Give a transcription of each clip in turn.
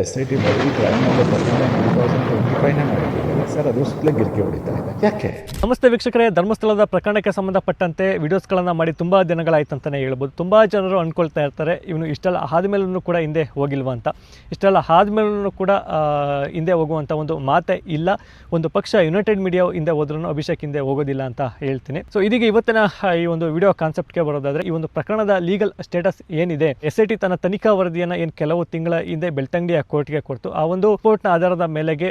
S I T ಮಾಡಿ crime two thousand twenty ಫೈವ್ನೇ ಮಾಡಿದ್ದೀವಿ ಸರ್, ಅದು ಸುತ್ತಲೇ ಗಿರಿಕೆ ಹೊಡಿತಾ ಇದೆ. ಯಾಕೆ? ನಮಸ್ತೆ ವೀಕ್ಷಕರೇ, ಧರ್ಮಸ್ಥಳದ ಪ್ರಕರಣಕ್ಕೆ ಸಂಬಂಧಪಟ್ಟಂತೆ ವಿಡಿಯೋಸ್ಗಳನ್ನು ಮಾಡಿ ತುಂಬ ದಿನಗಳಾಯ್ತು ಅಂತಲೇ ಹೇಳ್ಬೋದು. ತುಂಬ ಜನರು ಅಂದ್ಕೊಳ್ತಾ ಇರ್ತಾರೆ, ಇವನು ಇಷ್ಟೆಲ್ಲ ಆದಮೇಲೂ ಕೂಡ ಹಿಂದೆ ಹೋಗಿಲ್ವ ಅಂತ. ಇಷ್ಟೆಲ್ಲ ಆದಮೇಲೂ ಕೂಡ ಹಿಂದೆ ಹೋಗುವಂಥ ಒಂದು ಮಾತೆ ಇಲ್ಲ. ಒಂದು ಪಕ್ಷ ಯುನೈಟೆಡ್ ಮೀಡಿಯಾ ಹಿಂದೆ ಹೋದ್ರೂ ಅಭಿಷೇಕ್ ಹಿಂದೆ ಹೋಗೋದಿಲ್ಲ ಅಂತ ಹೇಳ್ತೀನಿ. ಸೊ ಇದೀಗ ಇವತ್ತಿನ ಈ ಒಂದು ವಿಡಿಯೋ ಕಾನ್ಸೆಪ್ಟ್ಗೆ ಬರೋದಾದರೆ, ಈ ಒಂದು ಪ್ರಕರಣದ ಲೀಗಲ್ ಸ್ಟೇಟಸ್ ಏನಿದೆ ಎಸ್ ಐ ಟಿ ತನ್ನ ತನಿಖಾ ವರದಿಯನ್ನು ಏನು ಕೆಲವು ತಿಂಗಳ ಹಿಂದೆ ಬೆಳ್ತಂಗಡಿಯ ಕೋರ್ಟ್ಗೆ ಕೊಡ್ತು. ಆ ಒಂದು ಕೋರ್ಟ್ನ ಆಧಾರದ ಮೇಲೆಗೆ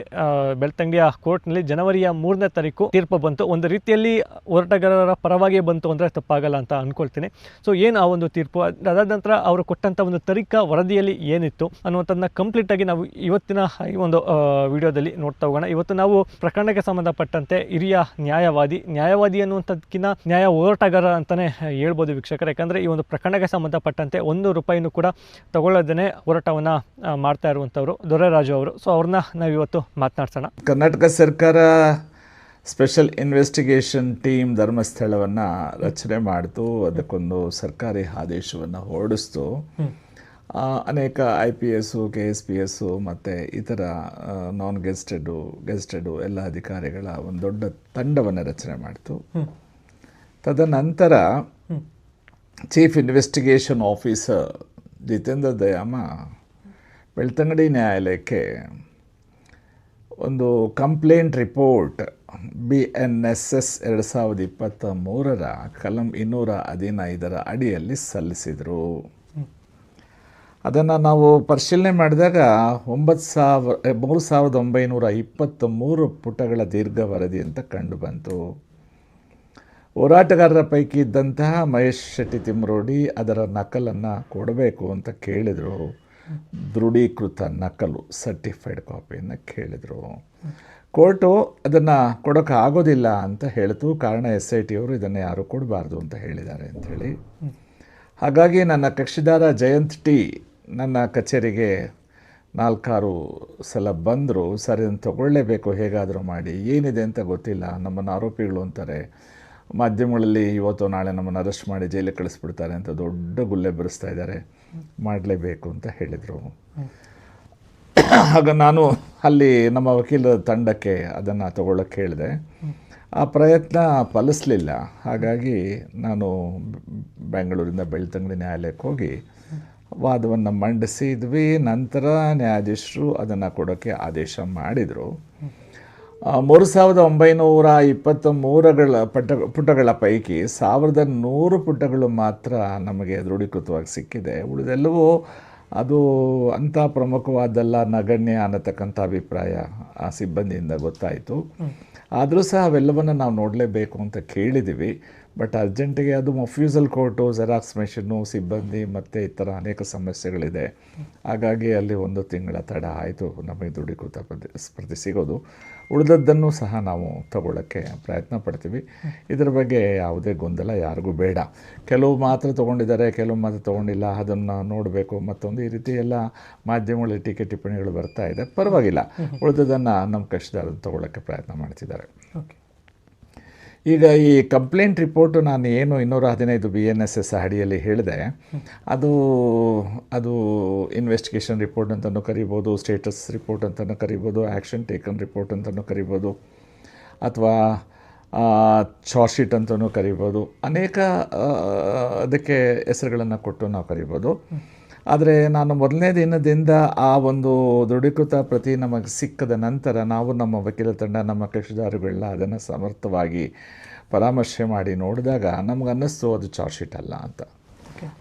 ಬೆಳ್ತಂಗಡಿಯ ಕೋರ್ಟ್ನಲ್ಲಿ ಜನವರಿಯ ಮೂರನೇ ತಾರೀಕು ತೀರ್ಪು ಬಂತು. ಒಂದು ರೀತಿಯಲ್ಲಿ ಹೋರಾಟಗಾರರ ಪರವಾಗಿ ಬಂತು ಅಂದರೆ ತಪ್ಪಾಗಲ್ಲ ಅಂತ ಅಂದ್ಕೊಳ್ತೀನಿ ಸೊ ಏನು ಆ ಒಂದು ತೀರ್ಪು? ಅದ್- ಅದಾದ ನಂತರ ಅವರು ಕೊಟ್ಟಂಥ ಒಂದು ತರಿಕಾ ವರದಿಯಲ್ಲಿ ಏನಿತ್ತು ಅನ್ನುವಂಥದ್ದನ್ನ ಕಂಪ್ಲೀಟಾಗಿ ನಾವು ಇವತ್ತಿನ ಈ ಒಂದು ವಿಡಿಯೋದಲ್ಲಿ ನೋಡ್ತಾ ಹೋಗೋಣ. ಇವತ್ತು ನಾವು ಪ್ರಕರಣಕ್ಕೆ ಸಂಬಂಧಪಟ್ಟಂತೆ ಹಿರಿಯ ನ್ಯಾಯವಾದಿ ನ್ಯಾಯವಾದಿ ಅನ್ನುವಂಥದ್ದಕ್ಕಿಂತ ನ್ಯಾಯ ಹೋರಾಟಗಾರ ಅಂತಲೇ ಹೇಳ್ಬೋದು ವೀಕ್ಷಕರು. ಯಾಕಂದರೆ ಈ ಒಂದು ಪ್ರಕರಣಕ್ಕೆ ಸಂಬಂಧಪಟ್ಟಂತೆ ಒಂದು ರೂಪಾಯಿನೂ ಕೂಡ ತಗೊಳ್ಳೋದೇ ಹೋರಾಟವನ್ನು ಮಾಡ್ತಾ ಇರುವಂಥವ್ರು ದೊರೆರಾಜು ಅವರು. ಸೊ ಅವ್ರನ್ನ ನಾವು ಇವತ್ತು ಮಾತನಾಡ್ಸೋಣ. ಕರ್ನಾಟಕ ಸರ್ಕಾರ ಸ್ಪೆಷಲ್ ಇನ್ವೆಸ್ಟಿಗೇಷನ್ ಟೀಮ್ ಧರ್ಮಸ್ಥಳವನ್ನು ರಚನೆ ಮಾಡಿತು. ಅದಕ್ಕೊಂದು ಸರ್ಕಾರಿ ಆದೇಶವನ್ನು ಹೊರಡಿಸ್ತು. ಅನೇಕ I P S K S P S ಮತ್ತು ಇತರ ನಾನ್ ಗೆಸ್ಟೆಡು ಗೆಸ್ಟೆಡು ಎಲ್ಲ ಅಧಿಕಾರಿಗಳ ಒಂದು ದೊಡ್ಡ ತಂಡವನ್ನು ರಚನೆ ಮಾಡಿತು. ತದನಂತರ chief investigation officer Jitendra Dayama Belthangady ನ್ಯಾಯಾಲಯಕ್ಕೆ ಒಂದು complaint report B N S S ಎರಡು ಸಾವಿರದ ಇಪ್ಪತ್ತ ಮೂರರ ಕಲಂ ಇನ್ನೂರ ಹದಿನೈದರ ಅಡಿಯಲ್ಲಿ ಸಲ್ಲಿಸಿದರು. ಅದನ್ನು ನಾವು ಪರಿಶೀಲನೆ ಮಾಡಿದಾಗ ಒಂಬತ್ತು ಸಾವಿರ ಮೂರು ಸಾವಿರದ ಒಂಬೈನೂರ ಇಪ್ಪತ್ತ ಮೂರು ಪುಟಗಳ ದೀರ್ಘ ವರದಿ ಅಂತ ಕಂಡುಬಂತು. ಹೋರಾಟಗಾರರ ಪೈಕಿ ಇದ್ದಂತಹ ಮಹೇಶ್ ಶೆಟ್ಟಿ ತಿಮ್ರೋಡಿ ಅದರ ನಕಲನ್ನು ಕೊಡಬೇಕು ಅಂತ ಕೇಳಿದರು. ದೃಢೀಕೃತ ನಕಲು ಸರ್ಟಿಫೈಡ್ ಕಾಪಿಯನ್ನು ಕೇಳಿದರು. ಕೋರ್ಟು ಅದನ್ನು ಕೊಡೋಕೆ ಆಗೋದಿಲ್ಲ ಅಂತ ಹೇಳಿತು. ಕಾರಣ ಎಸ್ ಐ ಟಿಯವರು ಇದನ್ನು ಯಾರು ಕೊಡಬಾರ್ದು ಅಂತ ಹೇಳಿದ್ದಾರೆ ಅಂಥೇಳಿ ಹಾಗಾಗಿ ನನ್ನ ಕಕ್ಷಿದಾರ ಜಯಂತ್ ಟಿ ನನ್ನ ಕಚೇರಿಗೆ ನಾಲ್ಕಾರು ಸಲ ಬಂದರು. ಸರ್, ಇದನ್ನು ತಗೊಳ್ಳೇಬೇಕು, ಹೇಗಾದರೂ ಮಾಡಿ. ಏನಿದೆ ಅಂತ ಗೊತ್ತಿಲ್ಲ. ನಮ್ಮನ್ನು ಆರೋಪಿಗಳು ಅಂತಾರೆ. ಮಾಧ್ಯಮಗಳಲ್ಲಿ ಇವತ್ತು ನಾಳೆ ನಮ್ಮನ್ನು ಅರೆಸ್ಟ್ ಮಾಡಿ ಜೈಲಿಗೆ ಕಳಿಸ್ಬಿಡ್ತಾರೆ ಅಂತ ದೊಡ್ಡ ಗುಲ್ಲೆ ಬರೆಸ್ತಾ ಇದ್ದಾರೆ. ಮಾಡಲೇಬೇಕು ಅಂತ ಹೇಳಿದರು. ಆಗ ನಾನು ಅಲ್ಲಿ ನಮ್ಮ ವಕೀಲರ ತಂಡಕ್ಕೆ ಅದನ್ನು ತಗೊಳ್ಳೋಕ್ಕೆ ಹೇಳಿದೆ. ಆ ಪ್ರಯತ್ನ ಫಲಿಸಲಿಲ್ಲ. ಹಾಗಾಗಿ ನಾನು ಬೆಂಗಳೂರಿಂದ ಬೆಳ್ತಂಗಡಿ ನ್ಯಾಯಾಲಯಕ್ಕೆ ಹೋಗಿ ವಾದವನ್ನು ಮಂಡಿಸಿದ್ವಿ. ನಂತರ ನ್ಯಾಯಾಧೀಶರು ಅದನ್ನು ಕೊಡೋಕ್ಕೆ ಆದೇಶ ಮಾಡಿದರು. ಮೂರು ಸಾವಿರದ ಒಂಬೈನೂರ ಇಪ್ಪತ್ತ ಮೂರಗಳ ಪುಟ ಪುಟಗಳ ಪೈಕಿ ಸಾವಿರದ ನೂರು ಪುಟಗಳು ಮಾತ್ರ ನಮಗೆ ದೃಢೀಕೃತವಾಗಿ ಸಿಕ್ಕಿದೆ. ಉಳಿದೆಲ್ಲವೂ ಅದು ಅಂಥ ಪ್ರಮುಖವಾದಲ್ಲ ನಗಣ್ಯ ಅನ್ನತಕ್ಕಂಥ ಅಭಿಪ್ರಾಯ ಆ ಸಿಬ್ಬಂದಿಯಿಂದ ಗೊತ್ತಾಯಿತು. ಆದರೂ ಸಹ ಅವೆಲ್ಲವನ್ನು ನಾವು ನೋಡಲೇಬೇಕು ಅಂತ ಕೇಳಿದ್ದೀವಿ ಬಟ್ ಅರ್ಜೆಂಟಿಗೆ ಅದು ಮೊಫ್ಯೂಸಲ್ ಕೋರ್ಟು ಜೆರಾಕ್ಸ್ ಮೆಷಿನ್ನು ಸಿಬ್ಬಂದಿ ಮತ್ತು ಈ ಥರ ಅನೇಕ ಸಮಸ್ಯೆಗಳಿದೆ. ಹಾಗಾಗಿ ಅಲ್ಲಿ ಒಂದು ತಿಂಗಳ ತಡ ಆಯಿತು. ನಮಗೆ ದುಡಿಕೂತ ಪ್ರತಿ ಸ್ಪರ್ಧೆ ಸಿಗೋದು. ಉಳಿದದ್ದನ್ನು ಸಹ ನಾವು ತಗೊಳ್ಳೋಕ್ಕೆ ಪ್ರಯತ್ನ ಪಡ್ತೀವಿ. ಇದರ ಬಗ್ಗೆ ಯಾವುದೇ ಗೊಂದಲ ಯಾರಿಗೂ ಬೇಡ. ಕೆಲವು ಮಾತ್ರ ತೊಗೊಂಡಿದ್ದಾರೆ ಕೆಲವು ಮಾತ್ರ ತೊಗೊಂಡಿಲ್ಲ. ಅದನ್ನು ನೋಡಬೇಕು. ಮತ್ತೊಂದು ಈ ರೀತಿ ಎಲ್ಲ ಮಾಧ್ಯಮಗಳಲ್ಲಿ ಟೀಕೆ ಟಿಪ್ಪಣಿಗಳು ಬರ್ತಾ ಇದೆ. ಪರವಾಗಿಲ್ಲ. ಉಳಿದದನ್ನು ನಮ್ಮ ಕಷ್ಟದಲ್ಲಿ ತಗೊಳ್ಳೋಕ್ಕೆ ಪ್ರಯತ್ನ ಮಾಡ್ತಿದ್ದಾರೆ. ಓಕೆ. ಈಗ ಈ ಕಂಪ್ಲೇಂಟ್ ರಿಪೋರ್ಟು ನಾನು ಏನು ಇನ್ನೂರ ಹದಿನೈದು ಬಿ ಎನ್ ಎಸ್ ಎಸ್ ಅಡಿಯಲ್ಲಿ ಹೇಳಿದೆ, ಅದು ಅದು ಇನ್ವೆಸ್ಟಿಗೇಷನ್ ರಿಪೋರ್ಟ್ ಅಂತಲೂ ಕರಿಬೋದು ಸ್ಟೇಟಸ್ ರಿಪೋರ್ಟ್ ಅಂತಲೂ ಕರಿಬೋದು ಆ್ಯಕ್ಷನ್ ಟೇಕನ್ ರಿಪೋರ್ಟ್ ಅಂತಲೂ ಕರಿಬೋದು, ಅಥವಾ ಚಾರ್ಜ್ ಶೀಟ್ ಅಂತಲೂ ಕರಿಬೋದು, ಅನೇಕ ಅದಕ್ಕೆ ಹೆಸರುಗಳನ್ನು ಕೊಟ್ಟು ನಾವು ಕರಿಬೋದು. ಆದರೆ ನಾನು ಮೊದಲನೇ ದಿನದಿಂದ ಆ ಒಂದು ದೃಢೀಕೃತ ಪ್ರತಿ ನಮಗೆ ಸಿಕ್ಕದ ನಂತರ ನಾವು ನಮ್ಮ ವಕೀಲ ತಂಡ ನಮ್ಮ ಕಕ್ಷಿದಾರಗಳೆಲ್ಲ ಅದನ್ನು ಸಮರ್ಥವಾಗಿ ಪರಾಮರ್ಶೆ ಮಾಡಿ ನೋಡಿದಾಗ ನಮ್ಗೆ ಅನ್ನಿಸ್ತು ಅದು ಚಾರ್ಜ್ ಶೀಟ್ ಅಲ್ಲ ಅಂತ.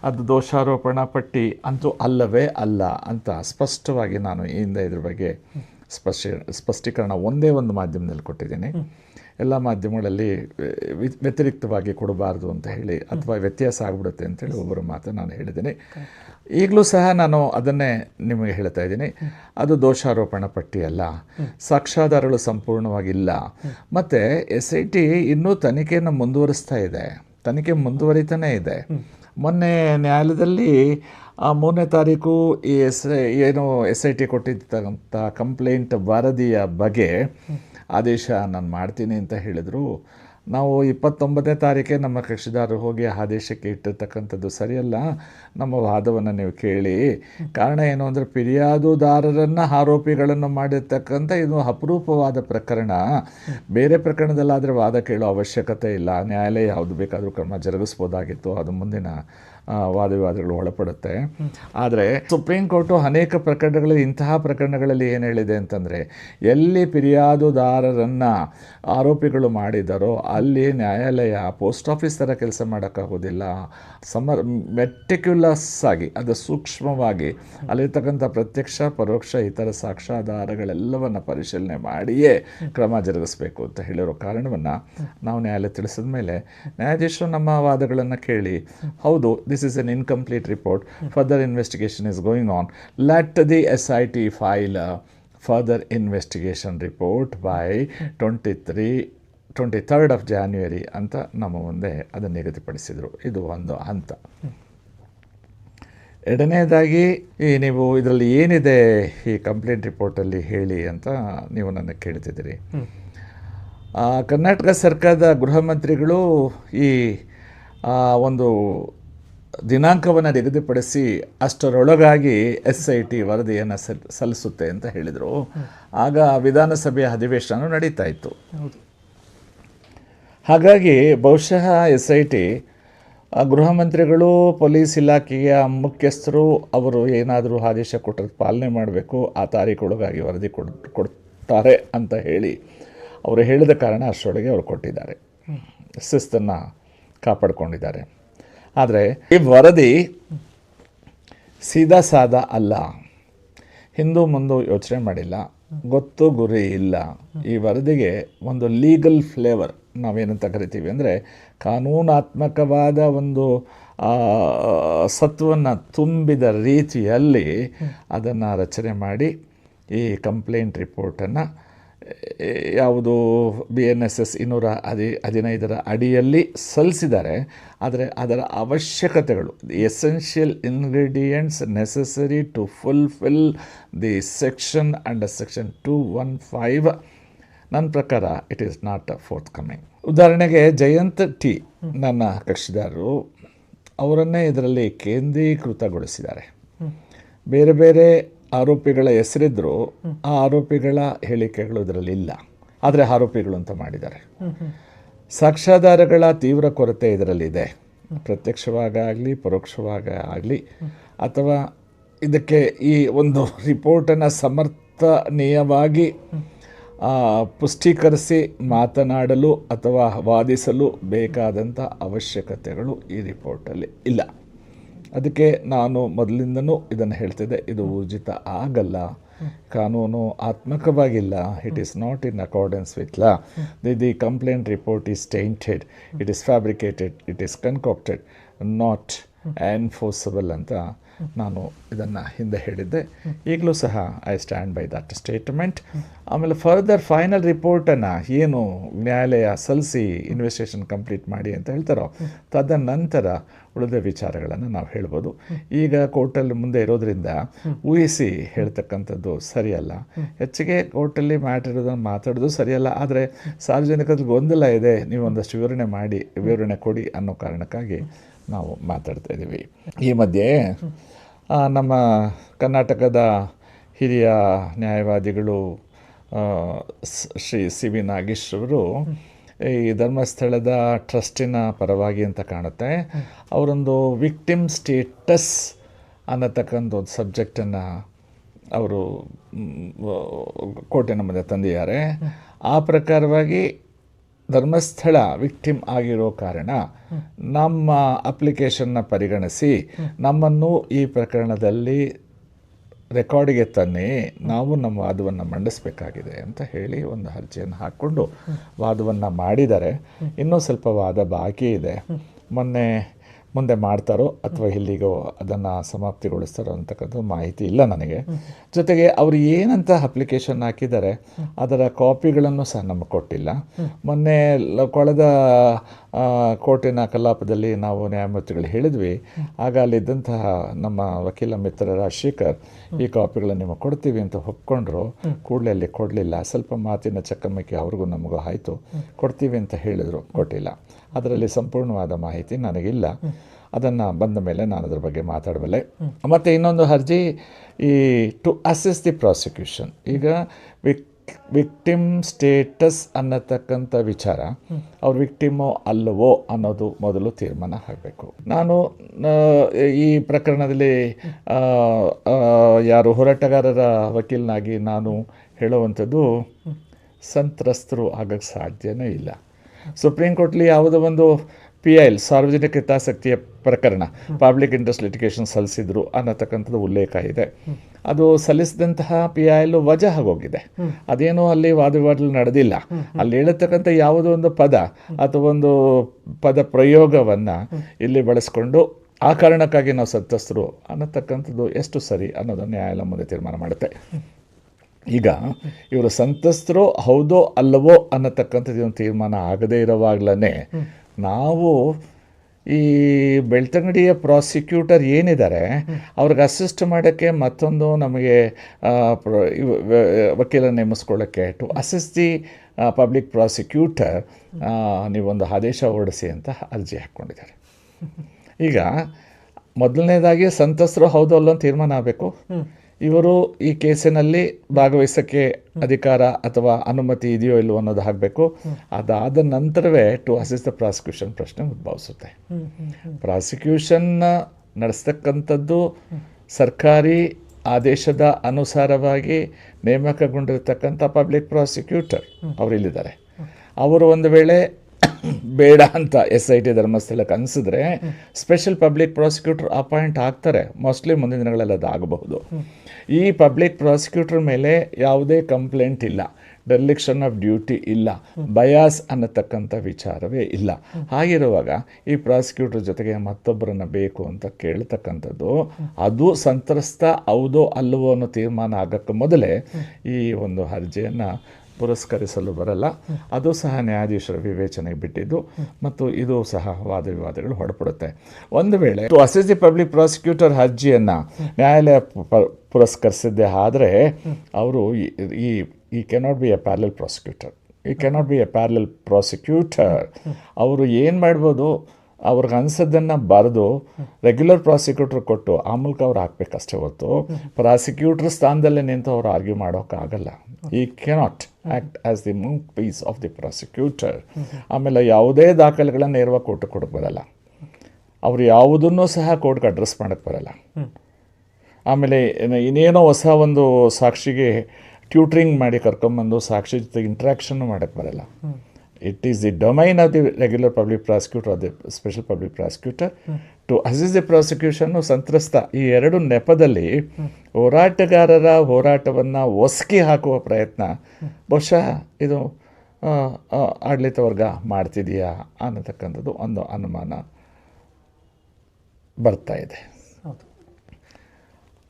ಅದು ದೋಷಾರೋಪಣ ಪಟ್ಟಿ ಅಂತೂ ಅಲ್ಲವೇ ಅಲ್ಲ ಅಂತ ಸ್ಪಷ್ಟವಾಗಿ ನಾನು ಈ ಹಿಂದೆ ಇದ್ರ ಬಗ್ಗೆ ಸ್ಪಷ್ಟ ಸ್ಪಷ್ಟೀಕರಣ ಒಂದೇ ಒಂದು ಮಾಧ್ಯಮದಲ್ಲಿ ಕೊಟ್ಟಿದ್ದೀನಿ. ಎಲ್ಲ ಮಾಧ್ಯಮಗಳಲ್ಲಿ ವ್ಯತಿರಿಕ್ತವಾಗಿ ಕೊಡಬಾರ್ದು ಅಂತ ಹೇಳಿ ಅಥವಾ ವ್ಯತ್ಯಾಸ ಆಗಿಬಿಡುತ್ತೆ ಅಂತೇಳಿ ಒಬ್ಬರು ಮಾತು ನಾನು ಹೇಳಿದ್ದೀನಿ. ಈಗಲೂ ಸಹ ನಾನು ಅದನ್ನೇ ನಿಮಗೆ ಹೇಳ್ತಾ ಇದ್ದೀನಿ. ಅದು ದೋಷಾರೋಪಣ ಪಟ್ಟಿ ಅಲ್ಲ. ಸಾಕ್ಷ್ಯಾಧಾರಗಳು ಸಂಪೂರ್ಣವಾಗಿಲ್ಲ. ಮತ್ತು ಎಸ್ ಐ ಟಿ ಇನ್ನೂ ತನಿಖೆಯನ್ನು ಮುಂದುವರಿಸ್ತಾ ಇದೆ. ತನಿಖೆ ಮುಂದುವರಿತಾನೇ ಇದೆ. ಮೊನ್ನೆ ನ್ಯಾಯಾಲಯದಲ್ಲಿ ಆ ಮೂರನೇ ತಾರೀಕು ಈ ಎಸ್, ಏನು ಎಸ್ ಐ ಟಿ ಕೊಟ್ಟಿರ್ತಕ್ಕಂಥ ಕಂಪ್ಲೇಂಟ್ ವರದಿಯ ಬಗ್ಗೆ ಆದೇಶ ನಾನು ಮಾಡ್ತೀನಿ ಅಂತ ಹೇಳಿದರು. ನಾವು ಇಪ್ಪತ್ತೊಂಬತ್ತನೇ ತಾರೀಕೇ ನಮ್ಮ ಕಕ್ಷಿದಾರರು ಹೋಗಿ ಆದೇಶಕ್ಕೆ ಇಟ್ಟಿರ್ತಕ್ಕಂಥದ್ದು ಸರಿಯಲ್ಲ? ನಮ್ಮ ವಾದವನ್ನು ನೀವು ಕೇಳಿ. ಕಾರಣ ಏನು ಅಂದರೆ ಫಿರ್ಯಾದುದಾರರನ್ನು ಆರೋಪಿಗಳನ್ನು ಮಾಡಿರ್ತಕ್ಕಂಥ ಇದು ಅಪರೂಪವಾದ ಪ್ರಕರಣ. ಬೇರೆ ಪ್ರಕರಣದಲ್ಲಾದರೆ ವಾದ ಕೇಳೋ ಅವಶ್ಯಕತೆ ಇಲ್ಲ. ನ್ಯಾಯಾಲಯ ಯಾವುದು ಬೇಕಾದರೂ ಕ್ರಮ ಜರುಗಿಸ್ಬೋದಾಗಿತ್ತು. ಅದು ಮುಂದಿನ ವಾದ ವಿವಾದಗಳು ಒಳಪಡುತ್ತೆ. ಆದರೆ ಸುಪ್ರೀಂ ಕೋರ್ಟು ಅನೇಕ ಪ್ರಕರಣಗಳಲ್ಲಿ, ಇಂತಹ ಪ್ರಕರಣಗಳಲ್ಲಿ ಏನು ಹೇಳಿದೆ ಅಂತಂದರೆ ಎಲ್ಲಿ ಫಿರ್ಯಾದುದಾರರನ್ನು ಆರೋಪಿಗಳು ಮಾಡಿದರೋ ಅಲ್ಲಿ ನ್ಯಾಯಾಲಯ ಪೋಸ್ಟ್ ಆಫೀಸ್ ಥರ ಕೆಲಸ ಮಾಡೋಕ್ಕಾಗೋದಿಲ್ಲ. ಸಮರ್ ಮೆಟಿಕ್ಯುಲಸ್ ಆಗಿ, ಅದು ಸೂಕ್ಷ್ಮವಾಗಿ, ಅಲ್ಲಿರ್ತಕ್ಕಂಥ ಪ್ರತ್ಯಕ್ಷ, ಪರೋಕ್ಷ ಇತರ ಸಾಕ್ಷ್ಯಾಧಾರಗಳೆಲ್ಲವನ್ನು ಪರಿಶೀಲನೆ ಮಾಡಿಯೇ ಕ್ರಮ ಜರುಗಿಸಬೇಕು ಅಂತ ಹೇಳಿರೋ ಕಾರಣವನ್ನು ನಾವು ನ್ಯಾಯಾಲಯ ತಿಳಿಸಿದ ಮೇಲೆ ನ್ಯಾಯಾಧೀಶರು ನಮ್ಮ ವಾದಗಳನ್ನು ಕೇಳಿ, ಹೌದು this is an incomplete report further investigation is going on let the S I T file investigation report by twenty three twenty third of January ಅಂತ ನಮ್ಮ ಮುಂದೆ ಅದನ್ನು ನಿಗದಿಪಡಿಸಿದರು. ಇದು ಒಂದು ಹಂತ. ಎರಡನೇದಾಗಿ ಈ ನೀವು ಇದರಲ್ಲಿ ಏನಿದೆ ಈ ಕಂಪ್ಲೇಂಟ್ ರಿಪೋರ್ಟಲ್ಲಿ ಹೇಳಿ ಅಂತ ನೀವು ನನ್ನ ಕೇಳ್ತಿದ್ದೀರಿ. ಕರ್ನಾಟಕ ಸರ್ಕಾರದ ಗೃಹ ಮಂತ್ರಿಗಳು ಈ ಒಂದು ದಿನಾಂಕವನ್ನು ನಿಗದಿಪಡಿಸಿ ಅಷ್ಟರೊಳಗಾಗಿ ಎಸ್ ಐ ಟಿ ವರದಿಯನ್ನು ಸಲ್ ಸಲ್ಲಿಸುತ್ತೆ ಅಂತ ಹೇಳಿದರು. ಆಗ ವಿಧಾನಸಭೆಯ ಅಧಿವೇಶನ ನಡೀತಾ ಇತ್ತು. ಹೌದು. ಹಾಗಾಗಿ ಬಹುಶಃ ಎಸ್ ಐ ಟಿ ಗೃಹ ಮಂತ್ರಿಗಳು, ಪೊಲೀಸ್ ಇಲಾಖೆಯ ಮುಖ್ಯಸ್ಥರು ಅವರು ಏನಾದರೂ ಆದೇಶ ಕೊಟ್ಟರೆ ಪಾಲನೆ ಮಾಡಬೇಕು, ಆ ತಾರೀಖೊಳಗಾಗಿ ವರದಿ ಕೊಡ್, ಕೊಡ್ತಾರೆ ಅಂತ ಹೇಳಿ ಅವರು ಹೇಳಿದ ಕಾರಣ ಅಷ್ಟರೊಳಗೆ ಅವರು ಕೊಟ್ಟಿದ್ದಾರೆ. ಶಿಸ್ತನ್ನು ಕಾಪಾಡಿಕೊಂಡಿದ್ದಾರೆ. ಆದರೆ ಈ ವರದಿ ಸೀದಾ ಸಾದಾ ಅಲ್ಲ. ಹಿಂದೂ ಮುಂದೂ ಯೋಚನೆ ಮಾಡಿಲ್ಲ. ಗೊತ್ತು ಗುರಿ ಇಲ್ಲ. ಈ ವರದಿಗೆ ಒಂದು ಲೀಗಲ್ ಫ್ಲೇವರ್. ನಾವೇನಂತ ಕರಿತೀವಿ ಅಂದರೆ ಕಾನೂನಾತ್ಮಕವಾದ ಒಂದು ಸತ್ವವನ್ನು ತುಂಬಿದ ರೀತಿಯಲ್ಲಿ ಅದನ್ನು ರಚನೆ ಮಾಡಿ ಈ ಕಂಪ್ಲೇಂಟ್ ರಿಪೋರ್ಟನ್ನು ಯಾವುದು ಬಿ ಎನ್ ಎಸ್ ಎಸ್ ಇನ್ನೂರ ಹದಿ ಹದಿನೈದರ ಅಡಿಯಲ್ಲಿ ಸಲ್ಲಿಸಿದ್ದಾರೆ. ಆದರೆ ಅದರ ಅವಶ್ಯಕತೆಗಳು essential ingredients necessary to fulfil the section under section two one five ನನ್ನ ಪ್ರಕಾರ it is not fourth coming ಉದಾಹರಣೆಗೆ ಜಯಂತ್ ಟಿ ನನ್ನ ಕಕ್ಷಿದಾರರು, ಅವರನ್ನೇ ಇದರಲ್ಲಿ ಕೇಂದ್ರೀಕೃತಗೊಳಿಸಿದ್ದಾರೆ. ಬೇರೆ ಬೇರೆ ಆರೋಪಿಗಳ ಹೆಸರಿದ್ದರೂ ಆ ಆರೋಪಿಗಳ ಹೇಳಿಕೆಗಳು ಇದರಲ್ಲಿ ಇಲ್ಲ. ಆದರೆ ಆರೋಪಿಗಳು ಅಂತ ಮಾಡಿದ್ದಾರೆ. ಸಾಕ್ಷ್ಯಾಧಾರಗಳ ತೀವ್ರ ಕೊರತೆ ಇದರಲ್ಲಿದೆ. ಆಗಲಿ ಪರೋಕ್ಷವಾಗ ಆಗಲಿ ಅಥವಾ ಇದಕ್ಕೆ ಈ ಒಂದು ರಿಪೋರ್ಟನ್ನು ಸಮರ್ಥನೀಯವಾಗಿ ಪುಷ್ಟೀಕರಿಸಿ ಮಾತನಾಡಲು ಅಥವಾ ವಾದಿಸಲು ಬೇಕಾದಂಥ ಅವಶ್ಯಕತೆಗಳು ಈ ರಿಪೋರ್ಟಲ್ಲಿ ಇಲ್ಲ. ಅದಕ್ಕೆ ನಾನು ಮೊದಲಿಂದನೂ ಇದನ್ನು ಹೇಳ್ತಿದ್ದೆ, ಇದು ಊರ್ಜಿತ ಆಗಲ್ಲ, ಕಾನೂನು ಆತ್ಮಕವಾಗಿಲ್ಲ it is not in accordance with law the the complaint report is tainted it is fabricated it is concocted not enforceable ಅಂತ ನಾನು ಇದನ್ನು ಹಿಂದೆ ಹೇಳಿದ್ದೆ. ಈಗಲೂ ಸಹ I stand by that statement ಆಮೇಲೆ ಫರ್ದರ್ ಫೈನಲ್ ರಿಪೋರ್ಟನ್ನು ಏನು ನ್ಯಾಯಾಲಯ ಸಲ್ಲಿಸಿ ಇನ್ವೆಸ್ಟಿಗೇಷನ್ ಕಂಪ್ಲೀಟ್ ಮಾಡಿ ಅಂತ ಹೇಳ್ತಾರೋ, ತದನಂತರ ಉಳಿದ ವಿಚಾರಗಳನ್ನು ನಾವು ಹೇಳ್ಬೋದು. ಈಗ ಕೋರ್ಟಲ್ಲಿ ಮುಂದೆ ಇರೋದ್ರಿಂದ ಊಹಿಸಿ ಹೇಳ್ತಕ್ಕಂಥದ್ದು ಸರಿಯಲ್ಲ. ಹೆಚ್ಚಿಗೆ ಕೋರ್ಟಲ್ಲಿ ಮ್ಯಾಟರ್ ಇರೋದನ್ನು ಮಾತಾಡೋದು ಸರಿಯಲ್ಲ. ಆದರೆ ಸಾರ್ವಜನಿಕರಿಗೆ ಗೊಂದಲ ಇದೆ ನೀವು ಒಂದಷ್ಟು ವಿವರಣೆ ಮಾಡಿ, ವಿವರಣೆ ಕೊಡಿ ಅನ್ನೋ ಕಾರಣಕ್ಕಾಗಿ ನಾವು ಮಾತಾಡ್ತಾ ಇದ್ದೀವಿ ಈ ಮಧ್ಯೆ ನಮ್ಮ ಕರ್ನಾಟಕದ ಹಿರಿಯ ನ್ಯಾಯವಾದಿಗಳು ಶ್ರೀ ಸಿ ವಿ ನಾಗೇಶ್ ಅವರು ಈ ಧರ್ಮಸ್ಥಳದ ಟ್ರಸ್ಟಿನ ಪರವಾಗಿ ಅಂತ ಕಾಣುತ್ತೆ. ಅವರೊಂದು ವಿಕ್ಟಿಮ್ ಸ್ಟೇಟಸ್ ಅನ್ನತಕ್ಕಂಥ ಒಂದು ಸಬ್ಜೆಕ್ಟನ್ನು ಅವರು ಕೋರ್ಟಿನ ಮುಂದೆ ತಂದಿದ್ದಾರೆ. ಆ ಪ್ರಕಾರವಾಗಿ ಧರ್ಮಸ್ಥಳ ವಿಕ್ಟಿಮ್ ಆಗಿರೋ ಕಾರಣ ನಮ್ಮ ಅಪ್ಲಿಕೇಶನ್ನ ಪರಿಗಣಿಸಿ ನಮ್ಮನ್ನು ಈ ಪ್ರಕರಣದಲ್ಲಿ ರೆಕಾರ್ಡಿಗೆ ತನ್ನಿ ನಾವು ನಮ್ಮ ವಾದವನ್ನು ಮಂಡಿಸಬೇಕಾಗಿದೆ ಅಂತ ಹೇಳಿ ಒಂದು ಅರ್ಜಿಯನ್ನು ಹಾಕ್ಕೊಂಡು ವಾದವನ್ನು ಮಾಡಿದ್ದಾರೆ ಇನ್ನೂ ಸ್ವಲ್ಪ ವಾದ ಬಾಕಿ ಇದೆ. ಮೊನ್ನೆ ಮುಂದೆ ಮಾಡ್ತಾರೋ ಅಥವಾ ಇಲ್ಲಿಗೋ ಅದನ್ನು ಸಮಾಪ್ತಿಗೊಳಿಸ್ತಾರೋ ಅಂತಕ್ಕಂಥ ಮಾಹಿತಿ ಇಲ್ಲ ನನಗೆ. ಜೊತೆಗೆ ಅವರು ಏನಂತ ಅಪ್ಲಿಕೇಶನ್ ಹಾಕಿದ್ದಾರೆ ಅದರ ಕಾಪಿಗಳನ್ನು ಸಹ ನಮಗೆ ಕೊಟ್ಟಿಲ್ಲ. ಮೊನ್ನೆ ಕಳೆದ ಕೋರ್ಟಿನ ಕಲಾಪದಲ್ಲಿ ನಾವು ನ್ಯಾಯಮೂರ್ತಿಗಳು ಹೇಳಿದ್ವಿ. ಆಗ ಅಲ್ಲಿದ್ದಂತಹ ನಮ್ಮ ವಕೀಲ ಮಿತ್ರ ರಾಜಶೇಖರ್, ಈ ಕಾಪಿಗಳನ್ನು ನಿಮಗೆ ಕೊಡ್ತೀವಿ ಅಂತ ಒಪ್ಕೊಂಡ್ರು. ಕೂಡಲೇ ಅಲ್ಲಿ ಕೊಡಲಿಲ್ಲ. ಸ್ವಲ್ಪ ಮಾತಿನ ಚಕಮಕಿ ಅವ್ರಿಗೂ ನಮಗೂ ಆಯಿತು. ಕೊಡ್ತೀವಿ ಅಂತ ಹೇಳಿದರು ಕೊಟ್ಟಿಲ್ಲ ಅದರಲ್ಲಿ ಸಂಪೂರ್ಣವಾದ ಮಾಹಿತಿ ನನಗಿಲ್ಲ. ಅದನ್ನು ಬಂದ ಮೇಲೆ ನಾನು ಅದ್ರ ಬಗ್ಗೆ ಮಾತಾಡಬಲ್ಲೆ. ಮತ್ತು ಇನ್ನೊಂದು ಅರ್ಜಿ, ಈ ಟು ಅಸಿಸ್ ದಿ ಪ್ರಾಸಿಕ್ಯೂಷನ್ ಈಗ ವಿಕ್ ವಿಕ್ಟಿಮ್ ಸ್ಟೇಟಸ್ ಅನ್ನತಕ್ಕಂಥ ವಿಚಾರ ಅವ್ರು ವಿಕ್ಟಿಮೋ ಅಲ್ಲವೋ ಅನ್ನೋದು ಮೊದಲು ತೀರ್ಮಾನ ಆಗಬೇಕು. ನಾನು ಈ ಪ್ರಕರಣದಲ್ಲಿ ಯಾರು ಹೋರಾಟಗಾರರ ವಕೀಲನಾಗಿ ನಾನು ಹೇಳುವಂಥದ್ದು ಸಂತ್ರಸ್ತರು ಆಗಕ್ಕೆ ಸಾಧ್ಯನೇ ಇಲ್ಲ. ಸುಪ್ರೀಂ ಕೋರ್ಟ್ಲಿ ಯಾವುದೋ ಒಂದು ಪಿ ಐ ಎಲ್ ಸಾರ್ವಜನಿಕ ಹಿತಾಸಕ್ತಿಯ ಪ್ರಕರಣ ಪಬ್ಲಿಕ್ ಇಂಟ್ರೆಸ್ಟ್ ಲಿಟಿಗೇಷನ್ ಸಲ್ಲಿಸಿದ್ರು ಅನ್ನತಕ್ಕಂಥದ್ದು ಉಲ್ಲೇಖ ಇದೆ. ಅದು ಸಲ್ಲಿಸಿದಂತಹ ಪಿ ಐ ಎಲ್ ವಜಾ ಆಗೋಗಿದೆ ಅದೇನೋ ಅಲ್ಲಿ ವಾದವಿವಾದ ನಡೆದಿಲ್ಲ. ಅಲ್ಲಿ ಹೇಳತಕ್ಕಂಥ ಯಾವುದೋ ಒಂದು ಪದ ಅಥವಾ ಒಂದು ಪದ ಪ್ರಯೋಗವನ್ನು ಇಲ್ಲಿ ಬಳಸ್ಕೊಂಡು ಆ ಕಾರಣಕ್ಕಾಗಿ ನಾವು ಸತ್ತಸ್ರು ಅನ್ನತಕ್ಕಂಥದ್ದು ಎಷ್ಟು ಸರಿ ಅನ್ನೋದನ್ನು ನ್ಯಾಯಾಲಯ ಮುಂದೆ ತೀರ್ಮಾನ ಮಾಡುತ್ತೆ. ಈಗ ಇವರು ಸಂತಸ್ತರು ಹೌದೋ ಅಲ್ಲವೋ ಅನ್ನತಕ್ಕಂಥದ್ದು ತೀರ್ಮಾನ ಆಗದೇ ಇರೋವಾಗ್ಲೇ ನಾವು ಈ ಬೆಳ್ತಂಗಡಿಯ ಪ್ರಾಸಿಕ್ಯೂಟರ್ ಏನಿದ್ದಾರೆ, ಅವ್ರಿಗೆ ಅಸಿಸ್ಟ್ ಮಾಡೋಕ್ಕೆ ಮತ್ತೊಂದು ನಮಗೆ ವಕೀಲ ನೇಮಿಸ್ಕೊಳ್ಳೋಕ್ಕೆ to assist the public prosecutor ನೀವೊಂದು ಆದೇಶ ಹೊರಡಿಸಿ ಅಂತ ಅರ್ಜಿ ಹಾಕ್ಕೊಂಡಿದ್ದಾರೆ. ಈಗ ಮೊದಲನೇದಾಗಿ ಸಂತಸ್ರು ಹೌದು ಅಲ್ಲೋ ಅಂತ ತೀರ್ಮಾನ ಆಗಬೇಕು? ಇವರು ಈ ಕೇಸಿನಲ್ಲಿ ಭಾಗವಹಿಸಕ್ಕೆ ಅಧಿಕಾರ ಅಥವಾ ಅನುಮತಿ ಇದೆಯೋ ಇಲ್ಲವೋ ಅನ್ನೋದು ಆಗಬೇಕು ಅದಾದ ನಂತರವೇ ಟು ಅಸಿಸ್ಟ್ ದ ಪ್ರಾಸಿಕ್ಯೂಷನ್ ಪ್ರಶ್ನೆ ಉದ್ಭವಿಸುತ್ತೆ. ಪ್ರಾಸಿಕ್ಯೂಷನ್ ನಡೆಸ್ತಕ್ಕಂಥದ್ದು ಸರ್ಕಾರಿ ಆದೇಶದ ಅನುಸಾರವಾಗಿ ನೇಮಕಗೊಂಡಿರ್ತಕ್ಕಂಥ ಪಬ್ಲಿಕ್ ಪ್ರಾಸಿಕ್ಯೂಟರ್ ಅವರು ಇಲ್ಲಿದ್ದಾರೆ. ಅವರು ಒಂದು ವೇಳೆ ಬೇಡ ಅಂತ ಎಸ್ ಐ ಟಿ ಧರ್ಮಸ್ಥಳಕ್ಕೆ ಅನಿಸಿದ್ರೆ ಸ್ಪೆಷಲ್ ಪಬ್ಲಿಕ್ ಪ್ರಾಸಿಕ್ಯೂಟರ್ ಅಪಾಯಿಂಟ್ ಆಗ್ತಾರೆ. ಮೋಸ್ಟ್ಲಿ ಮುಂದಿನ ದಿನಗಳಲ್ಲಿ ಅದು ಆಗಬಹುದು ಈ ಪಬ್ಲಿಕ್ ಪ್ರಾಸಿಕ್ಯೂಟರ್ ಮೇಲೆ ಯಾವುದೇ ಕಂಪ್ಲೇಂಟ್ ಇಲ್ಲ. ಡೆರ್ಲಿಕ್ಷನ್ ಆಫ್ ಡ್ಯೂಟಿ ಇಲ್ಲ. ಬಯಾಸ್ ಅನ್ನತಕ್ಕಂಥ ವಿಚಾರವೇ ಇಲ್ಲ. ಹಾಗಿರುವಾಗ ಈ ಪ್ರಾಸಿಕ್ಯೂಟರ್ ಜೊತೆಗೆ ಮತ್ತೊಬ್ಬರನ್ನ ಬೇಕು ಅಂತ ಕೇಳ್ತಕ್ಕಂಥದ್ದು, ಅದು ಸಂತ್ರಸ್ತ ಹೌದೋ ಅಲ್ಲವೋ ಅನ್ನೋ ತೀರ್ಮಾನ ಆಗಕ್ಕೆ ಮೊದಲೇ ಈ ಒಂದು ಅರ್ಜಿಯನ್ನು ಪುರಸ್ಕರಿಸಲು ಬರಲ್ಲ. ಅದು ಸಹ ನ್ಯಾಯಾಧೀಶರ ವಿವೇಚನೆಗೆ ಬಿಟ್ಟಿದ್ದು ಮತ್ತು ಇದು ಸಹ ವಾದ ವಿವಾದಗಳು ಹೊರಪಡುತ್ತೆ ಒಂದು ವೇಳೆ ಅಸೆಸ್ ಪಬ್ಲಿಕ್ ಪ್ರಾಸಿಕ್ಯೂಟರ್ ಅರ್ಜಿಯನ್ನು ನ್ಯಾಯಾಲಯ ಪುರಸ್ಕರಿಸಿದ್ದೆ ಆದರೆ ಅವರು ಈ- ಈ cannot be a parallel prosecutor ಈ cannot be a parallel prosecutor ಅವರು ಏನು ಮಾಡ್ಬೋದು? ಅವ್ರಿಗೆ ಅನ್ಸೋದನ್ನು ಬರೆದು ರೆಗ್ಯುಲರ್ ಪ್ರಾಸಿಕ್ಯೂಟರ್ ಕೊಟ್ಟು ಆ ಮೂಲಕ ಅವ್ರು ಹಾಕ್ಬೇಕಷ್ಟೇ ಹೊತ್ತು ಪ್ರಾಸಿಕ್ಯೂಟರ್ ಸ್ಥಾನದಲ್ಲೇ ನಿಂತು ಅವ್ರು ಆರ್ಗ್ಯೂ ಮಾಡೋಕ್ಕಾಗಲ್ಲ ಈ cannot act as the mouthpiece of the prosecutor ಆಮೇಲೆ ಯಾವುದೇ ದಾಖಲೆಗಳನ್ನು ನೇರವಾಗಿ ಕೋರ್ಟ್ ಕೊಡಕ್ಕೆ ಬರಲ್ಲ. ಅವ್ರು ಯಾವುದನ್ನೂ ಸಹ ಕೋರ್ಟ್ಗೆ ಅಡ್ರೆಸ್ ಮಾಡೋಕ್ಕೆ ಬರಲ್ಲ. ಆಮೇಲೆ ಇನ್ನೇನೋ ಹೊಸ ಒಂದು ಸಾಕ್ಷಿಗೆ ಟ್ಯೂಟ್ರಿಂಗ್ ಮಾಡಿ ಕರ್ಕೊಂಬಂದು ಸಾಕ್ಷಿ ಜೊತೆ ಇಂಟ್ರಾಕ್ಷನ್ನು ಮಾಡೋಕ್ಕೆ ಬರಲ್ಲ. It is the domain of the regular public prosecutor of the special public prosecutor to assist the ಪ್ರಾಸಿಕ್ಯೂಷನ್ನು ಸಂತ್ರಸ್ತ ಈ ಎರಡು ನೆಪದಲ್ಲಿ ಹೋರಾಟಗಾರರ ಹೋರಾಟವನ್ನು ಒಸಕಿ ಹಾಕುವ ಪ್ರಯತ್ನ. ಬಹುಶಃ ಇದು ಆಡಳಿತ ವರ್ಗ ಮಾಡ್ತಿದೆಯಾ ಅನ್ನತಕ್ಕಂಥದ್ದು ಒಂದು ಅನುಮಾನ ಬರ್ತಾ ಇದೆ.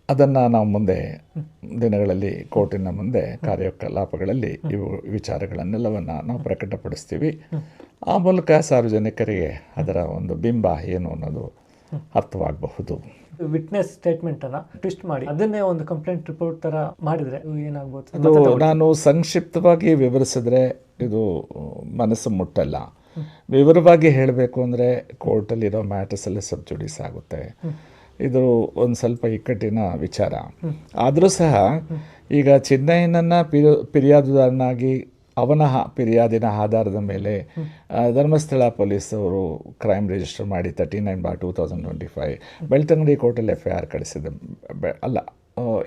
ಅದನ್ನು ನಾವು ಮುಂದೆ ದಿನಗಳಲ್ಲಿ ಕೋರ್ಟಿನ ಮುಂದೆ ಕಾರ್ಯಕಲಾಪಗಳಲ್ಲಿ ಇವು ವಿಚಾರಗಳನ್ನೆಲ್ಲವನ್ನು ನಾವು ಪ್ರಕಟಪಡಿಸ್ತೀವಿ. ಆ ಮೂಲಕ ಸಾರ್ವಜನಿಕರಿಗೆ ಅದರ ಒಂದು ಬಿಂಬ ಏನು ಅನ್ನೋದು ಅರ್ಥವಾಗಬಹುದು. ವಿಟ್ನೆಸ್ ಸ್ಟೇಟ್ಮೆಂಟ್ ಅನ್ನ ಟ್ವಿಸ್ಟ್ ಮಾಡಿ. ಅದನ್ನೇ ಒಂದು ಕಂಪ್ಲೇಂಟ್ ರಿಪೋರ್ಟ್ ತರ ಮಾಡಿದ್ರೆ ಏನಾಗ್ಬೋದು? ನಾನು ಸಂಕ್ಷಿಪ್ತವಾಗಿ ವಿವರಿಸಿದ್ರೆ ಇದು ಮನಸ್ಸು ಮುಟ್ಟಲ್ಲ. ವಿವರವಾಗಿ ಹೇಳಬೇಕು ಅಂದರೆ ಕೋರ್ಟಲ್ಲಿರೋ ಮ್ಯಾಟರ್ಸ್ ಎಲ್ಲ ಸಬ್ಜುಡಿಸ್ ಆಗುತ್ತೆ. ಇದು ಒಂದು ಸ್ವಲ್ಪ ಇಕ್ಕಟ್ಟಿನ ವಿಚಾರ. ಆದರೂ ಸಹ ಈಗ ಚಿನ್ನಯ್ಯನನ್ನು ಪಿರಿ, ಪಿರಿಯಾದುದಾರನಾಗಿ ಅವನ ಪಿರಿಯಾದಿನ ಆಧಾರದ ಮೇಲೆ ಧರ್ಮಸ್ಥಳ ಪೊಲೀಸ್ ಅವರು ಕ್ರೈಮ್ ರಿಜಿಸ್ಟರ್ ಮಾಡಿ ತರ್ಟಿ ನೈನ್ ಬಾ two thousand twenty five, Belthangady ಕೋರ್ಟಲ್ಲಿ ಎಫ್ ಐ ಆರ್ ಕಳಿಸಿದ. ಅಲ್ಲ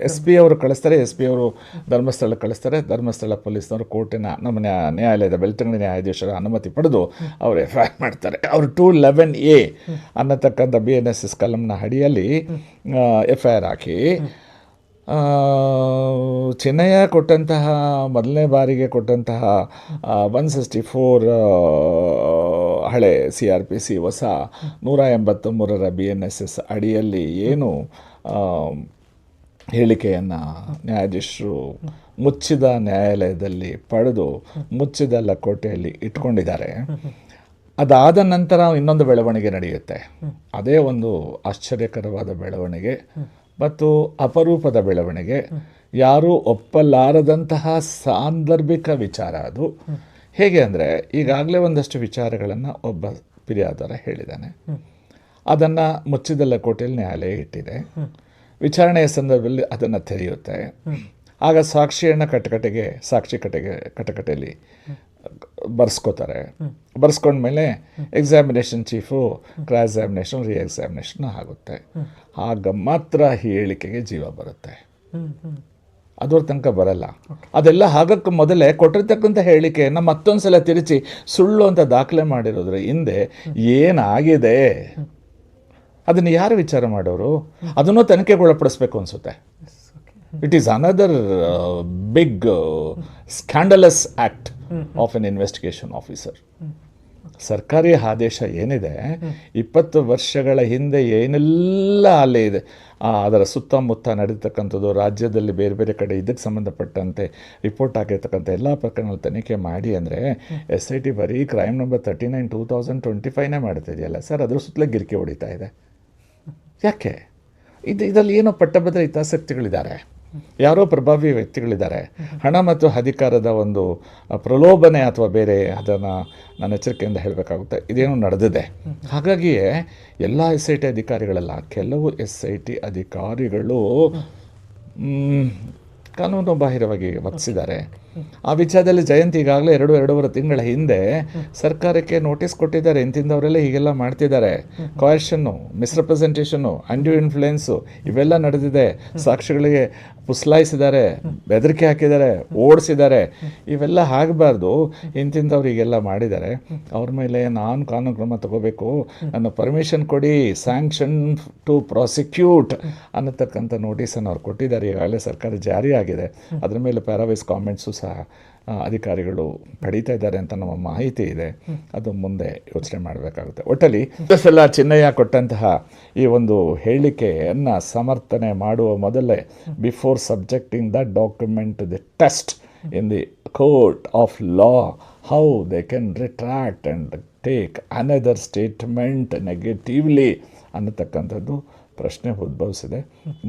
ಎಸ್ ಪಿ ಅವರು ಕಳಿಸ್ತಾರೆ, ಎಸ್ ಪಿ ಅವರು ಧರ್ಮಸ್ಥಳಕ್ಕೆ ಕಳಿಸ್ತಾರೆ. ಧರ್ಮಸ್ಥಳ ಪೊಲೀಸ್ನವರು ಕೋರ್ಟಿನ ನಮ್ಮ ನ್ಯಾಯ ನ್ಯಾಯಾಲಯದ ಬೆಳ್ತಂಗಡಿ ನ್ಯಾಯಾಧೀಶರ ಅನುಮತಿ ಪಡೆದು ಅವರು ಎಫ್ ಐ ಆರ್ ಮಾಡ್ತಾರೆ. ಅವರು ಟೂ ಲೆವೆನ್ ಎ ಅನ್ನತಕ್ಕಂಥ ಬಿ ಎನ್ ಎಸ್ ಎಸ್ ಕಲಂನ ಅಡಿಯಲ್ಲಿ ಎಫ್ ಐ ಆರ್ ಹಾಕಿ ಚೆನ್ನಯ್ಯ ಕೊಟ್ಟಂತಹ, ಮೊದಲನೇ ಬಾರಿಗೆ ಕೊಟ್ಟಂತಹ ಒನ್ ಸಿಕ್ಸ್ಟಿ ಫೋರ್ ಹಳೆ ಸಿ ಆರ್ ಪಿ ಸಿ ಹೊಸ ನೂರ ಎಂಬತ್ತ್ಮೂರರ ಬಿ ಎನ್ ಎಸ್ ಎಸ್ ಅಡಿಯಲ್ಲಿ ಏನು ಹೇಳಿಕೆಯನ್ನು ನ್ಯಾಯಾಧೀಶರು ಮುಚ್ಚಿದ ನ್ಯಾಯಾಲಯದಲ್ಲಿ ಪಡೆದು ಮುಚ್ಚಿದ ಲಕೋಟೆಯಲ್ಲಿ ಇಟ್ಕೊಂಡಿದ್ದಾರೆ. ಅದಾದ ನಂತರ ಇನ್ನೊಂದು ಬೆಳವಣಿಗೆ ನಡೆಯುತ್ತೆ. ಅದೇ ಒಂದು ಆಶ್ಚರ್ಯಕರವಾದ ಬೆಳವಣಿಗೆ ಮತ್ತು ಅಪರೂಪದ ಬೆಳವಣಿಗೆ. ಯಾರೂ ಒಪ್ಪಲಾರದಂತಹ ಸಾಂದರ್ಭಿಕ ವಿಚಾರ ಅದು. ಹೇಗೆ ಅಂದರೆ ಈಗಾಗಲೇ ಒಂದಷ್ಟು ವಿಚಾರಗಳನ್ನು ಒಬ್ಬ ಪಿರಿಯಾದರ ಹೇಳಿದ್ದಾನೆ. ಅದನ್ನು ಮುಚ್ಚಿದ ಲಕೋಟೆಯಲ್ಲಿ ನ್ಯಾಯಾಲಯ ಇಟ್ಟಿದೆ. ವಿಚಾರಣೆಯ ಸಂದರ್ಭದಲ್ಲಿ ಅದನ್ನು ತೆರೆಯುತ್ತೆ. ಆಗ ಸಾಕ್ಷಿಯನ್ನು ಕಟಕಟೆಗೆ, ಸಾಕ್ಷಿ ಕಟೆಗೆ, ಕಟಕಟೆಯಲ್ಲಿ ಬರ್ಸ್ಕೋತಾರೆ. ಬರ್ಸ್ಕೊಂಡ್ಮೇಲೆ examination chief cross examination re examination ಆಗುತ್ತೆ. ಆಗ ಮಾತ್ರ ಹೇಳಿಕೆಗೆ ಜೀವ ಬರುತ್ತೆ. ಅದ್ರ ತನಕ ಬರಲ್ಲ. ಅದೆಲ್ಲ ಆಗಕ್ಕೆ ಮೊದಲೇ ಕೊಟ್ಟಿರ್ತಕ್ಕಂಥ ಹೇಳಿಕೆಯನ್ನು ಮತ್ತೊಂದು ಸಲ ತಿರುಚಿ ಸುಳ್ಳು ಅಂತ ದಾಖಲೆ ಮಾಡಿರೋದ್ರ ಹಿಂದೆ ಏನಾಗಿದೆ? ಅದನ್ನು ಯಾರು ವಿಚಾರ ಮಾಡೋರು? ಅದನ್ನು ತನಿಖೆಗೊಳಪಡಿಸ್ಬೇಕು ಅನಿಸುತ್ತೆ. It is another big scandalous act of an investigation officer ಸರ್ಕಾರಿ ಆದೇಶ ಏನಿದೆ? ಇಪ್ಪತ್ತು ವರ್ಷಗಳ ಹಿಂದೆ ಏನೆಲ್ಲ ಅಲ್ಲೇ ಇದೆ. ಅದರ ಸುತ್ತಮುತ್ತ ನಡೀತಕ್ಕಂಥದ್ದು ರಾಜ್ಯದಲ್ಲಿ ಬೇರೆ ಬೇರೆ ಕಡೆ ಇದಕ್ಕೆ ಸಂಬಂಧಪಟ್ಟಂತೆ ರಿಪೋರ್ಟ್ ಆಗಿರ್ತಕ್ಕಂಥ ಎಲ್ಲ ಪ್ರಕರಣಗಳು ತನಿಖೆ ಮಾಡಿ ಅಂದರೆ ಎಸ್ ಐ ಟಿ ಬರೀ crime number thirty nine two thousand twenty ಫೈವ್ನೇ ಮಾಡ್ತಿದೆಯಲ್ಲ ಸರ್, ಅದ್ರ ಸುತ್ತಲೇ ಗಿರಿಕೆ ಹೊಡಿತಾ ಇದೆ. ಯಾಕೆ? ಇದು ಇದರಲ್ಲಿ ಏನೋ ಪಟ್ಟಭದ್ರ ಹಿತಾಸಕ್ತಿಗಳಿದ್ದಾರೆ. ಯಾರೋ ಪ್ರಭಾವಿ ವ್ಯಕ್ತಿಗಳಿದ್ದಾರೆ. ಹಣ ಮತ್ತು ಅಧಿಕಾರದ ಒಂದು ಪ್ರಲೋಭನೆ ಅಥವಾ ಬೇರೆ ಅದನ್ನು ನಾನು ಎಚ್ಚರಿಕೆಯಿಂದ ಹೇಳಬೇಕಾಗುತ್ತೆ. ಇದೇನು ನಡೆದಿದೆ. ಹಾಗಾಗಿಯೇ ಎಲ್ಲ ಎಸ್ ಐ ಟಿ ಅಧಿಕಾರಿಗಳಲ್ಲ, ಕೆಲವು ಎಸ್ ಐ ಟಿ ಅಧಿಕಾರಿಗಳು ಕಾನೂನು ಬಾಹಿರವಾಗಿ ವರ್ತಿಸಿದ್ದಾರೆ ಆ ವಿಚಾರದಲ್ಲಿ ಜಯಂತಿ ಈಗಾಗಲೇ ಎರಡು ಎರಡೂವರೆ ತಿಂಗಳ ಹಿಂದೆ ಸರ್ಕಾರಕ್ಕೆ ನೋಟಿಸ್ ಕೊಟ್ಟಿದ್ದಾರೆ. ಇಂತಿಂದವರೆಲ್ಲ ಹೀಗೆಲ್ಲ ಮಾಡ್ತಿದ್ದಾರೆ. ಕಾಯರ್ಷನ್ನು ಮಿಸ್ರೆಪ್ರೆಸೆಂಟೇಷನ್ನು ಅಂಡ್ಯೂ ಇನ್ಫ್ಲುಯೆನ್ಸು ಇವೆಲ್ಲ ನಡೆದಿದೆ. ಸಾಕ್ಷಿಗಳಿಗೆ ಪುಸ್ಲಾಯಿಸಿದ್ದಾರೆ, ಬೆದರಿಕೆ ಹಾಕಿದ್ದಾರೆ, ಓಡಿಸಿದ್ದಾರೆ, ಇವೆಲ್ಲ ಆಗಬಾರ್ದು. ಇಂತಿಂಥವ್ರಿಗೆಲ್ಲ ಮಾಡಿದ್ದಾರೆ. ಅವ್ರ ಮೇಲೆ ನಾನು ಕಾನೂನು ಕ್ರಮ ತಗೋಬೇಕು. ನನ್ನ ಪರ್ಮಿಷನ್ ಕೊಡಿ ಸ್ಯಾಂಕ್ಷನ್ ಟು ಪ್ರಾಸಿಕ್ಯೂಟ್ ಅನ್ನತಕ್ಕಂಥ ನೋಟಿಸನ್ನು ಅವ್ರು ಕೊಟ್ಟಿದ್ದಾರೆ. ಈಗಾಗಲೇ ಸರ್ಕಾರ ಜಾರಿ ಆಗಿದೆ. ಅದ್ರ ಮೇಲೆ ಪ್ಯಾರಾವೈಸ್ ಕಾಮೆಂಟ್ಸು ಸಹ ಅಧಿಕಾರಿಗಳು ಪಡೀತಾ ಇದ್ದಾರೆ ಅಂತ ನಮ್ಮ ಮಾಹಿತಿ ಇದೆ. ಅದು ಮುಂದೆ ಯೋಚನೆ ಮಾಡಬೇಕಾಗುತ್ತೆ. ಒಟ್ಟಲ್ಲಿ ಸಲ ಚಿನ್ನಯ್ಯ ಕೊಟ್ಟಂತಹ ಈ ಒಂದು ಹೇಳಿಕೆಯನ್ನು ಸಮರ್ಥನೆ ಮಾಡುವ ಮೊದಲೇ before subjecting the document, the test in the court of law, how they can retract and take another statement negatively ಅನ್ನತಕ್ಕಂಥದ್ದು ಪ್ರಶ್ನೆ ಉದ್ಭವಿಸಿದೆ.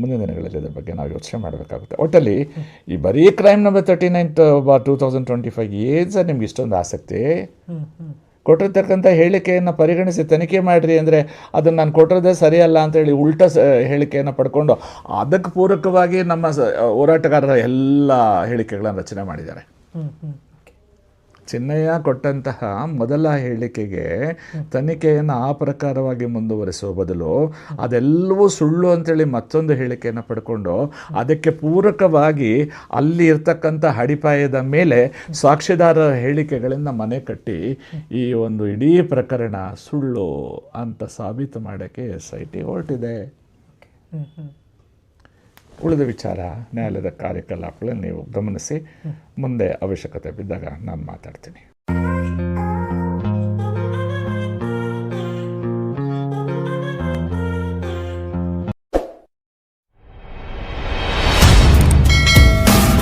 ಮುಂದಿನ ದಿನಗಳಲ್ಲಿ ಅದರ ಬಗ್ಗೆ ನಾವು ಯೋಚನೆ ಮಾಡಬೇಕಾಗುತ್ತೆ. ಒಟ್ಟಲ್ಲಿ ಈ ಬರೀ crime number thirty nine two thousand twenty five ಏನು ಸರ್ ನಿಮ್ಗೆ ಇಷ್ಟೊಂದು ಆಸಕ್ತಿ? ಕೊಟ್ಟಿರ್ತಕ್ಕಂಥ ಹೇಳಿಕೆಯನ್ನು ಪರಿಗಣಿಸಿ ತನಿಖೆ ಮಾಡಿರಿ ಅಂದರೆ ಅದನ್ನು ನಾನು ಕೊಟ್ಟಿರೋದೇ ಸರಿಯಲ್ಲ ಅಂತೇಳಿ ಉಲ್ಟ ಹೇಳಿಕೆಯನ್ನು ಪಡ್ಕೊಂಡು ಅದಕ್ಕೆ ಪೂರಕವಾಗಿ ನಮ್ಮ ಹೋರಾಟಗಾರರ ಎಲ್ಲ ಹೇಳಿಕೆಗಳನ್ನು ರಚನೆ ಮಾಡಿದ್ದಾರೆ. ಚಿನ್ನಯ್ಯ ಕೊಟ್ಟಂತಹ ಮೊದಲ ಹೇಳಿಕೆಗೆ ತನಿಖೆಯನ್ನು ಆ ಪ್ರಕಾರವಾಗಿ ಮುಂದುವರಿಸುವ ಬದಲು ಅದೆಲ್ಲವೂ ಸುಳ್ಳು ಅಂತೇಳಿ ಮತ್ತೊಂದು ಹೇಳಿಕೆಯನ್ನು ಪಡ್ಕೊಂಡು ಅದಕ್ಕೆ ಪೂರಕವಾಗಿ ಅಲ್ಲಿ ಇರ್ತಕ್ಕಂಥ ಅಡಿಪಾಯದ ಮೇಲೆ ಸಾಕ್ಷಿದಾರರ ಹೇಳಿಕೆಗಳಿಂದ ಮನೆ ಕಟ್ಟಿ ಈ ಒಂದು ಇಡೀ ಪ್ರಕರಣ ಸುಳ್ಳು ಅಂತ ಸಾಬೀತು ಮಾಡೋಕ್ಕೆ ಎಸ್ ಐ ಟಿ ಹೊರಟಿದೆ. ಉಳಿದ ವಿಚಾರ ನ್ಯಾಯಾಲಯದ ಕಾರ್ಯಕಲಾಪಗಳನ್ನು ನೀವು ಗಮನಿಸಿ ಮುಂದೆ ಅವಶ್ಯಕತೆ ಬಿದ್ದಾಗ ನಾನು ಮಾತಾಡ್ತೀನಿ.